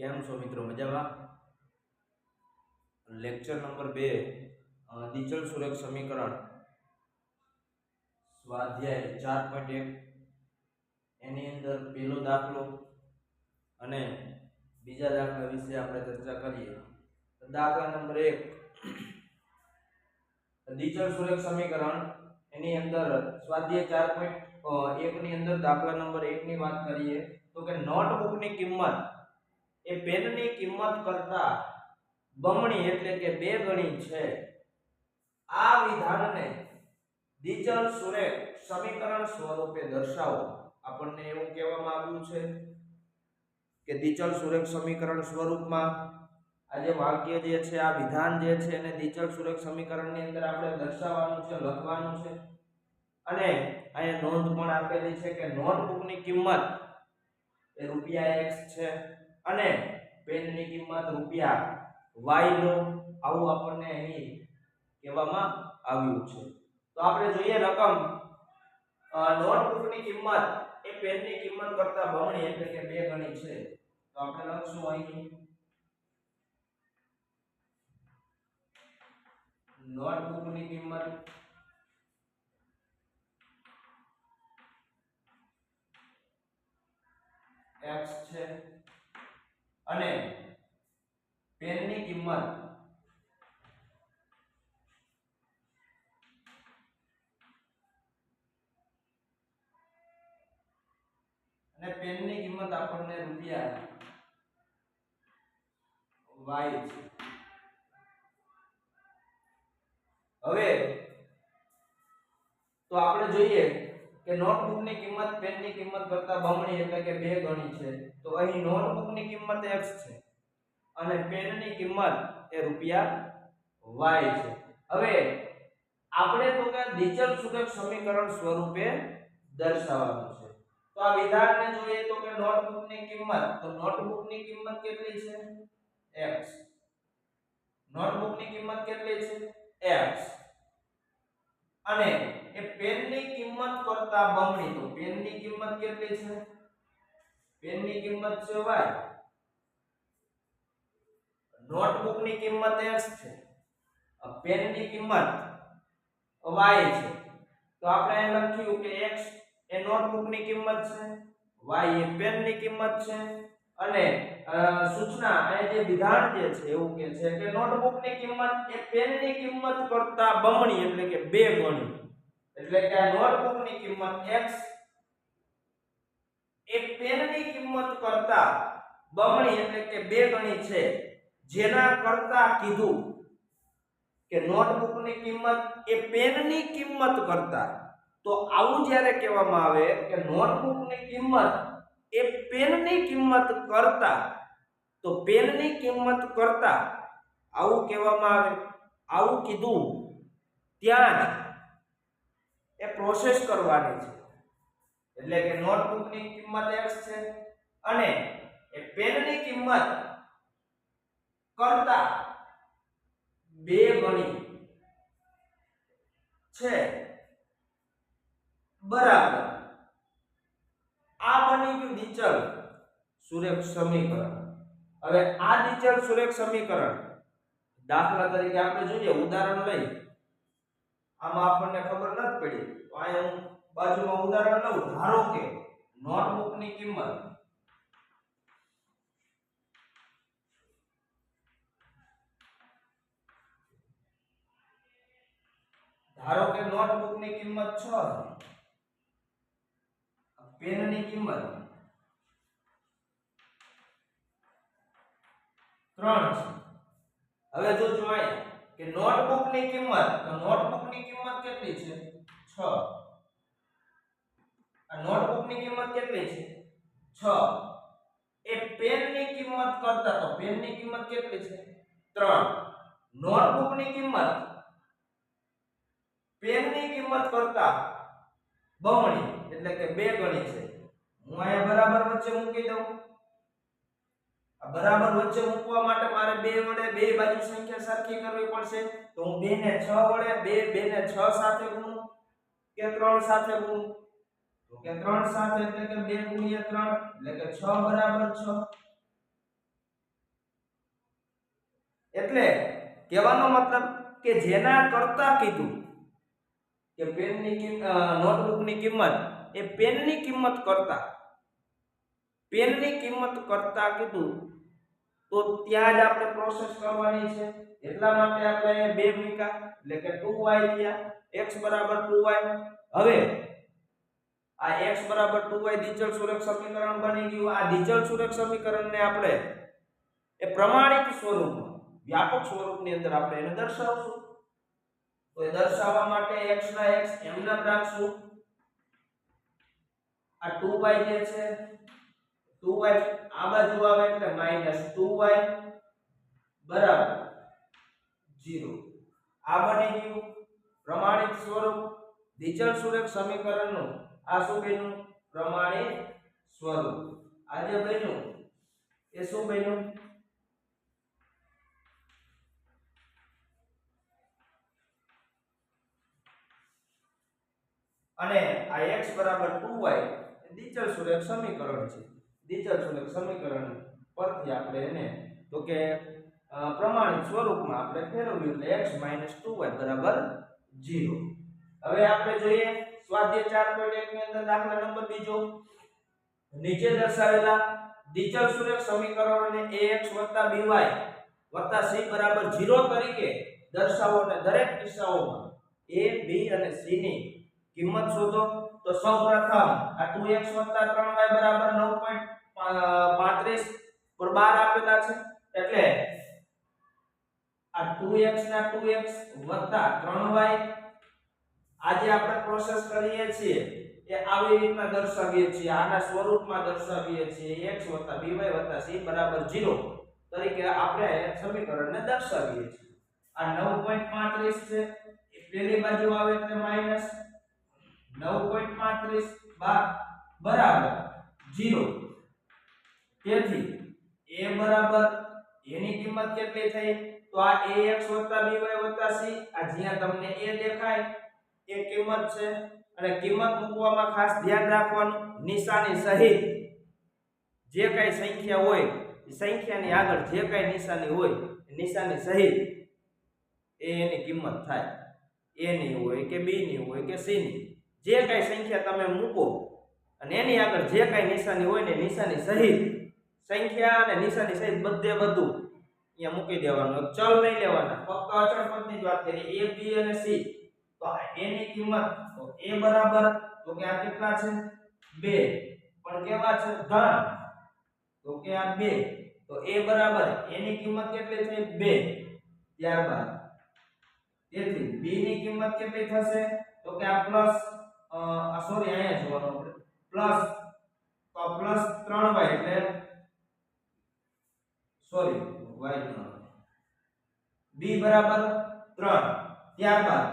કેમ છો મિત્રો? મજામાં? લેક્ચર નંબર બે અ, દિચલ સુરેખ સમીકરણ સ્વાધ્યાય ચાર પોઈન્ટ એક. એની અંદર પહેલો દાખલો અને બીજા દાખલા વિશે આપણે ચર્ચા કરીએ. દાખલા નંબર એક દિચલ સુરેખ સમીકરણ એની અંદર સ્વાધ્યાય ચાર પોઈન્ટ એકની અંદર દાખલા નંબર એકની વાત કરીએ તો કે નોટબુકની કિંમત એ પેનની કિંમત કરતા બમણી એટલે કે બે ગણી છે. આ વિધાનને ડીજલ સુરેખ સમીકરણ સ્વરૂપે દર્શાવો. આપણને એવું કહેવામાં આવ્યું છે કે ડીજલ સુરેખ સમીકરણ સ્વરૂપમાં આ જે વાક્ય જે છે, આ વિધાન જે છે એને ડીજલ સુરેખ સમીકરણની અંદર આપણે દર્શાવવાનું છે, લખવાનું છે. અને અહીંયા નોંધ પણ આપેલી છે કે નોટબુકની કિંમત એ રૂપિયા એક્સ છે. અને પેનની કિંમત રૂપિયા લો આવું આપણને અહીં કહેવામાં આવ્યું છે. તો આપણે જોઈએ રકમ. નોટબુકની કિંમત એ પેનની કિંમત કરતા બમણી એટલે કે બે ગણી છે. તો આપણે લખશું અહીં. નોટબુકની કિંમત x છે. અને પેનની કિંમત અને પેનની કિંમત આપણને રૂપિયા વાય છે. હવે તો આપણે જોઈએ કે નોટબુકની કિંમત, પેનની કિંમત કરતા બમણી એટલે કે બે ગણી છે. તો અહીં નોટબુકની કિંમત x છે અને પેનની કિંમત એ રૂપિયા y છે. હવે આપણે તો કે દિચલ સુગક સમીકરણ સ્વરૂપે દર્શાવવાનું છે. તો આ વિધાનને જોઈએ તો કે નોટબુકની કિંમત, તો નોટબુકની કિંમત કેટલી છે? X. નોટબુકની કિંમત કેટલી છે? X. અને એ પેનની કિંમત કરતા બમણી, તો પેનની કિંમત કેટલી છે? પેનની કિંમત છે y નોટબુકની કિંમત x છે. આ પેનની કિંમત y છે. તો આપણે અહીં લખ્યું કે x એ નોટબુકની કિંમત છે y એ પેનની કિંમત છે અને સૂચના અહીં જે વિધાન જે છે, એવું કે છે કે નોટબુકની કિંમત એ પેનની કિંમત કરતા બમણી એટલે કે બે ગણી. એટલે કે આ નોટબુકની કિંમત x એ પેનની કિંમત કરતા બમણી એટલે કે બે ગણી છે. જેના કરતા કીધું કે નોટબુકની કિંમત એ પેનની કિંમત કરતા. તો આવું જ્યારે કહેવામાં આવે કે નોટબુકની કિંમત એ પેનની કિંમત કરતા, તો પેનની કિંમત કરતા આવું કહેવામાં આવે, આવું કીધું. ત્યાં જ એ પ્રોસેસ કરવાની છે. એટલે કે નોટબુકની કિંમત x છે અને એ પેનની કિંમત કરતા બે ગણી છે. બરાબર. આ બની ગયું નીચલ સુરેખ સમીકરણ હવે આ નીચલ સુરેખ સમીકરણ દાખલા તરીકે આપણે જોઈએ, ઉદાહરણ લઈ આમાં આપણને ખબર નથી પડી. તો અહીંયા હું બાજુમાં ઉદાહરણ લઉં. ધારો કે નોટબુકની કિંમત ધારો કે નોટબુકની કિંમત 6 છે પેનની કિંમત ત્રણ છે. હવે જો જોઈએ કે નોટબુકની કિંમત, તો નોટબુકની કિંમત કેટલી છે? 6 આ નોટબુકની કિંમત કેટલી છે? 6 એ પેનની કિંમત કરતા તો પેનની કિંમત કેટલી છે? 3 નોટબુકની કિંમત, પેનની કિંમત કરતા બમણી. એટલે કે બે ગણી છે. હું અહીંયા બરાબર વચ્ચે મૂકી દઉં. આ બરાબર વચ્ચે મૂકવા માટે મારે બે વડે બે બાજુ સંખ્યા સરખી કરવી પડશે. તો હું બે ને છ વડે બે બે ને છ સાથે ગુણું કે ત્રણ સાથે ગુણું? તો કે ત્રણ સાથે એટલે કે બે ગુણ્યા ત્રણ, એટલે કે છ બરાબર છ. એટલે કહેવાનો મતલબ કે જેના કરતા કીધું કે પેનની નોટબુકની કિંમત એ પેનની કિંમત કરતા. પેનની કિંમત કરતા કીધું, તો ત્યાં જ આપણે પ્રોસેસ કરવાની છે. એટલા માટે આપણે બે મૂક્યા, એટલે કે 2y થયા, x બરાબર 2y હવે, આ x બરાબર 2y દિચલ સુરક્ષ સમીકરણ બની ગયું. આ દિચલ સુરક્ષ સમીકરણને આપણે એ પ્રમાણિત સ્વરૂપમાં, વ્યાપક સ્વરૂપની અંદર આપણે એને દર્શાવશું. તો એ દર્શાવવા માટે x ના x એમના રાખશું આ 2y જે છે 2y આ બાજુ આવે એટલે -2y બરાબર 0 આ બની ગયું પ્રમાણિત સ્વરૂપ દિચલ સુરેખ સમીકરણનું. આ શું બન્યું? પ્રમાણિત સ્વરૂપ. આ જે બન્યું. એ શું બન્યું? અને આ x બરાબર 2y એ દિચલ સુરેખ સમીકરણ છે. દિચલ સુરેખ સમીકરણ પરથી આપણે એને, તો કે પ્રમાણિત સ્વરૂપમાં આપણે ફેરવ્યું એટલે x 2y બરાબર 0 હવે આપણે જોઈએ સ્વાધ્યાય 4.1 ની અંદર દાખલા નંબર બીજો. નીચે દર્શાવેલા દિચલ સુરેખ સમીકરણોને ax by c બરાબર 0 તરીકે દર્શાવો અને દરેક કિસ્સાઓમાં a b અને c ની કિંમત શોધો તો સૌપ્રથમ આ 2x 3y બરાબર 9.35 પર 12 આપેલા છે. એટલે આ 2x ના 2x 3y આજે આપણે પ્રોસેસ કરીએ છીએ એ આવી રીતના દર્શાવીએ છીએ. આના સ્વરૂપમાં દર્શાવીએ છીએ. x by c બરાબર 0 તરીકે આપણે સમીકરણને દર્શાવીએ છીએ. આ 9.35 છે. એ પેલી બાજુ આવે એટલે માઇનસ 9.35 બા બરાબર 0 તેથી a બરાબર એની કિંમત કેટલી થઈ? તો આ ax by c આ જ્યાં તમને a દેખાય, એ કિંમત છે. અને કિંમત મૂકવામાં ખાસ ધ્યાન રાખવાનું, નિશાની સહિત. જે કઈ સંખ્યા હોય સંખ્યાની આગળ જે કઈ નિશાની હોય નિશાની સહિત એ એની કિંમત થાય. એ ની હોય કે બી ની હોય કે સી ની. જે કઈ સંખ્યા તમે મૂકો અને એની આગળ જે કઈ નિશાની હોય ને નિશાની સહિત સંખ્યા અને નિશાની સહિત બધે બધું અહીંયા મૂકી દેવાનું. ચલ નહીં લેવાના. ફક્ત અચળ પદની જ વાત કરીએ. એ બી અને સી તો આ a ની કિંમત તો એ બરાબર તો કે આ કેટલા છે? બે. પણ કેવા છે? ધન તો કે આ બે. તો એ બરાબર. એની કિંમત કેટલી થઈ? બે. ત્યારબાદ. તેથી b ની કિંમત કેટલી થશે? તો કે આ પ્લસ આ સોરી અહીંયા જોવાનું આપણે. પ્લસ તો પ્લસ 3y એટલે સોરી y નો b બરાબર 3 ત્યારબાદ,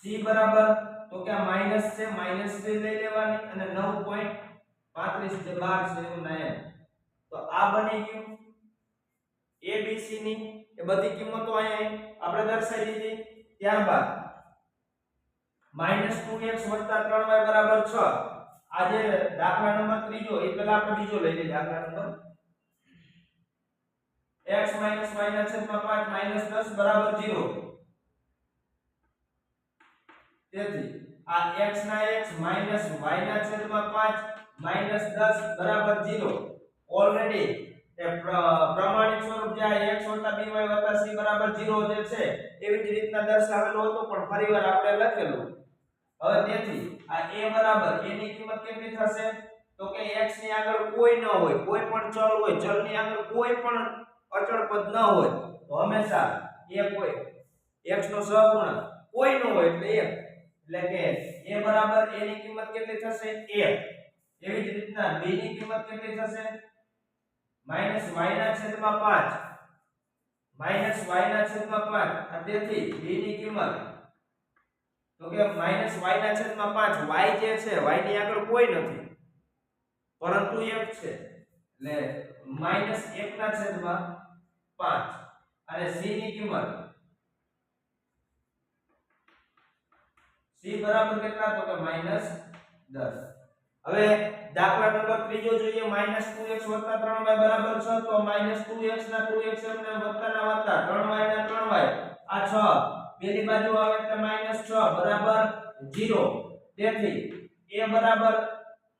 c બરાબર, તો કે આ માઇનસ છે માઇનસ 3 લઈ લેવાની અને 9.35 જે 12 છે એનું નામ તો આ બની ગયું a b c ની. એ બધી કિંમતો અહીંયા આપણે દર્શાવી દીધી. ત્યારબાદ માઇનસ 2x 3y બરાબર 6 આ જે દાખલા નંબર ત્રીજો, એ પહેલા આપણે બીજો લઈ લઈએ દાખલા નંબર. x y ના પાંચ 5 10 બરાબર 0 તેથી આ x ના x y ના છેદમાં 5 10 બરાબર 0 ઓલરેડી એ પ્ર- પ્રમાણિત સ્વરૂપ જે આ x by c બરાબર 0 જે છે, એવી જ રીતના દર્શાવેલું હતું, પણ ફરીવાર આપણે લખેલું. હવે તેથી, આ a બરાબર a ની કિંમત કેટલી થશે? તો કે x ની આગળ કોઈ ન હોય, કોઈ પણ ચલ હોય, ચલની આગળ કોઈ પણ અચળ પદ ન હોય, તો હંમેશા a કોઈ, x નો સહગુણક કોઈ ન હોય એટલે 1 એટલે કે a બરાબર a ની કિંમત કેટલી થશે? 1 એવી જ રીતના b ની કિંમત કેટલી થશે? માઇનસ y ના છેદમાં 5 માઇનસ y ના છેદમાં 5 આ તેથી b ની કિંમત તો કે માઇનસ y ના છેદમાં 5 y જે છે, y ની આગળ કોઈ નથી. પરંતુ 1 છે. એટલે માઇનસ 1 ના છેદમાં 5 અને c ની કિંમત. c બરાબર કેટલા તો કે માઇનસ 10 હવે દાખલા નંબર ત્રીજો જોઈએ. -2x 3y બરાબર 6 તો -2x ના 2x એમને વત્તાના વત્તા 3y ના 3y આ 6 પેલી બાજુ આવે એટલે -6 બરાબર 0 તેથી a બરાબર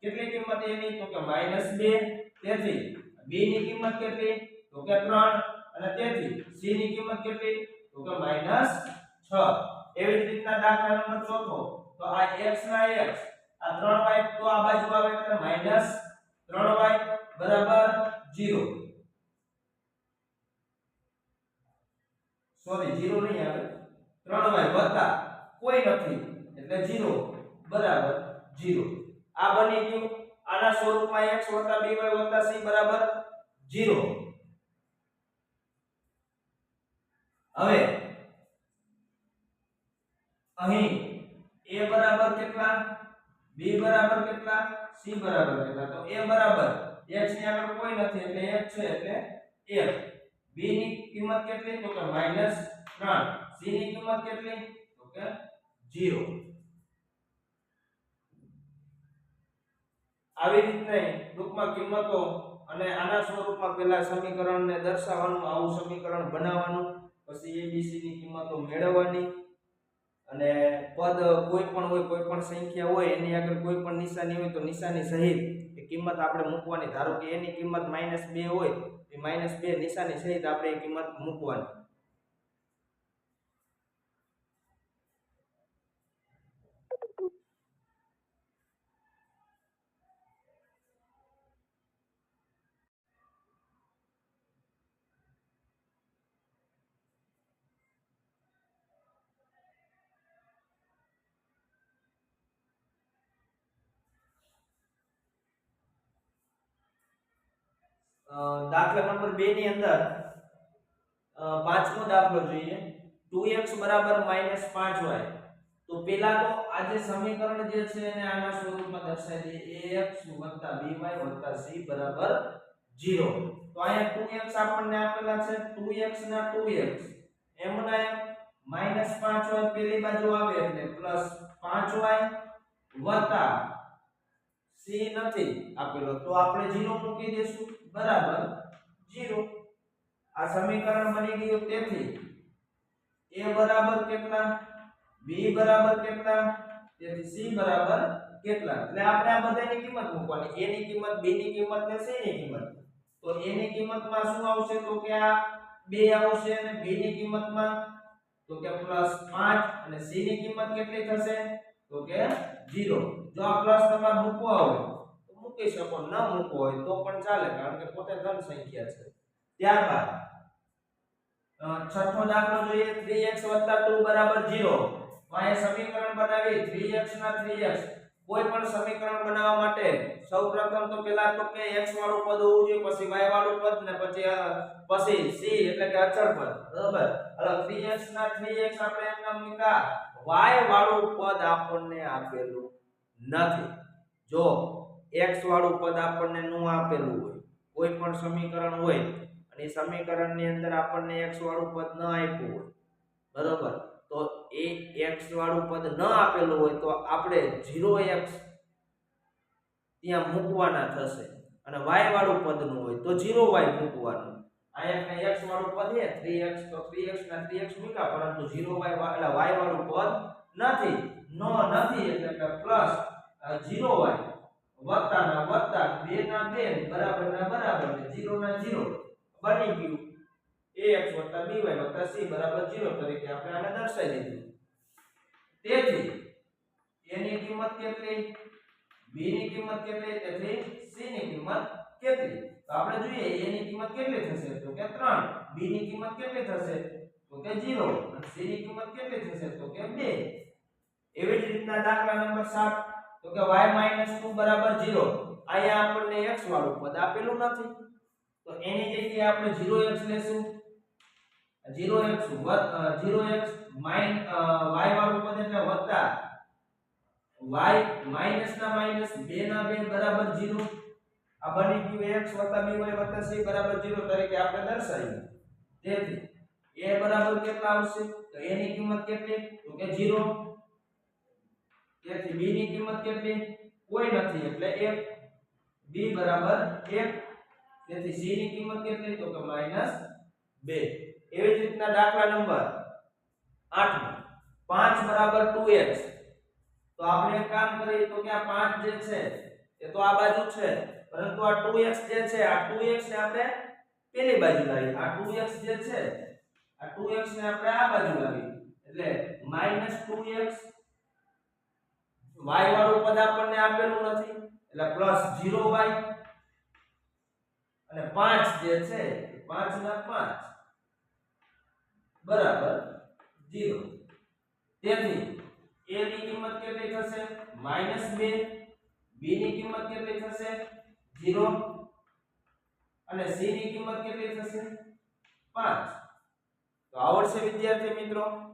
કેટલી કિંમત એની? તો કે -2 તેથી b ની કિંમત કેટલી? તો કે 3 અને તેથી c ની કિંમત કેટલી? તો કે -6 એવી જ રીતના દાખલા નંબર ચોથો. તો આ x ના x, આ 3y તો આ બાજુ આવે એટલે -3y બરાબર 0 સોરી 0 નહીં આવે. 3y વત્તા કોઈ નથી. એટલે 0 બરાબર 0 આ બની ગયું. આના સ્વરૂપમાં x વત્તા by વત્તા c બરાબર 0 હવે, અહીં a બરાબર કેટલા? b બરાબર કેટલા? c બરાબર કેટલા? તો a બરાબર. x ની આગળ કોઈ નથી, એટલે 1 છે એટલે 1 b ની કિંમત કેટલી? તો કે -3 c ની કિંમત કેટલી? તો કે 0 આવી રીતે ટૂંકમાં કિંમતો અને આના સ્વરૂપમાં પેલા સમીકરણને દર્શાવવાનું, આવું સમીકરણ બનાવવાનું, પછી abc ની કિંમતો મેળવવાની અને પદ કોઈ પણ હોય, કોઈ પણ સંખ્યા હોય, એની આગળ કોઈ પણ નિશાની હોય તો નિશાની સહિત એ કિંમત આપણે મૂકવાની. ધારો કે એની કિંમત માઇનસ બે હોય, એ માઇનસ બે નિશાની સહિત આપણે એ કિંમત મૂકવાની. દાખલા નંબર 2 ની અંદર પાંચમો દાખલો જોઈએ. 2x બરાબર -5y તો પહેલા તો આ જે સમીકરણ જે છે એને આના સ્વરૂપમાં દર્શાવી દઈએ ax by c બરાબર 0 તો અહીંયા 2x આપણને આપેલા છે. 2x ના 2x એમ ના એમ -5y પેલી બાજુ આવે એટલે +5y વત્તા c નથી આપેલો. તો આપણે 0 મૂકી દઈશું. બરાબર 0 આ સમીકરણ બની ગયું તેથી a બરાબર કેટલા? b બરાબર કેટલા? તેથી c બરાબર કેટલા? એટલે આપણે આ બધાની કિંમત મૂકવાની. A ની કિંમત, b ની કિંમત ને c ની કિંમત. તો a ની કિંમતમાં શું આવશે? તો કે આ 2 આવશે અને b ની કિંમતમાં તો કે +5 અને c ની કિંમત કેટલી થશે? તો કે 0 જો આ પ્લસ તમારે મૂકવો હોય તો મૂકી શકો, ન મૂકવો હોય તો પણ ચાલે, કારણ કે પોતે ધન સંખ્યા છે. ત્યારબાદ છઠ્ઠો દાખલો જોઈએ 3x 2 બરાબર 0 તો અહીંયા સમીકરણ બનાવી 3x ના 3x કોઈ પણ સમીકરણ બનાવવા માટે સૌપ્રથમ તો પેલા તો કે x વાળું પદ હોવું જોઈએ, પછી y વાળું પદ, ને પછી પછી c, એટલે કે અચળ પદ. બરાબર? એટલે 3x ના 3x આપણે એમ નામ મૂક્યા. y વાળું પદ આપણને આપેલું નથી. જો x વાળું પદ આપણને નું આપેલું હોય, કોઈ પણ સમીકરણ હોય, અને સમીકરણની અંદર આપણને એક્સ વાળું પદ ન આપ્યું હોય, બરોબર? તો એ એક્સ વાળું પદ ન આપેલું હોય તો આપણે 0x ત્યાં મૂકવાના થશે, અને વાય વાળું પદનું હોય તો 0y મૂકવાનું. અહીંયા એક્સ વાળું પદ છે 3x તો 3x ના 3x મૂક્યા, પરંતુ ઝીરો વાય એટલે વાય વાળું પદ નથી. નો નથી, એટલે કે પ્લસ 0y વત્તા ના વત્તા 2 ના 2 બરાબર ના બરાબર ને 0 ના 0 બની ગયું. Ax by c બરાબર 0 તરીકે આપણે આને દર્શાવી દીધું. તેથી a ની કિંમત કેટલી? B ની કિંમત કેટલી? તેથી c ની કિંમત કેટલી? તો આપણે જોઈએ a ની કિંમત કેટલી થશે? તો કે 3 b ની કિંમત કેટલી થશે? તો કે 0 અને c ની કિંમત કેટલી થશે? તો કે 2 એવી જ રીતના દાખલા નંબર 7 તો કે y 2 બરાબર 0 અહીંયા આપણને x વાળું પદ આપેલું નથી. તો એની જગ્યાએ આપણે 0x લેશું. 0x વત- અ, 0x માઇન અ, y વાળું પદ એટલે વત્તા y માઇનસ ના માઇનસ 2 ના 2 બરાબર 0 આ બની ગયું x વત્તા by વત્તા c બરાબર 0 તરીકે આપણે દર્શાવ્યું. તેથી a બરાબર કેટલા આવશે? તો a ની કિંમત કેટલી? તો કે 0 તેથી b ની કિંમત કેટલી? કોઈ નથી. એટલે 1 b બરાબર 1 તેથી c ની કિંમત કેટલી? તો કે -2 એવી જ રીતના દાખલા નંબર 8 5 બરાબર 2x તો આપણે એક કામ કરીએ તો કે આ 5 જે છે, એ તો આ બાજુ છે. પરંતુ આ 2x જે છે, આ 2x ને આપણે પેલી બાજુ લાવીએ આ 2x જે છે, આ 2x ને આપણે આ બાજુ લાવીએ એટલે -2x y વાળું પદ આપણને આપેલું નથી. એટલે પ્લસ 0y અને 5 જે છે 5 ના 5 બરાબર 0 તેથી a ની કિંમત કેટલી થશે? -2 b ની કિંમત કેટલી થશે? 0 અને c ની કિંમત કેટલી થશે? 5 તો આવડશે વિદ્યાર્થી મિત્રો?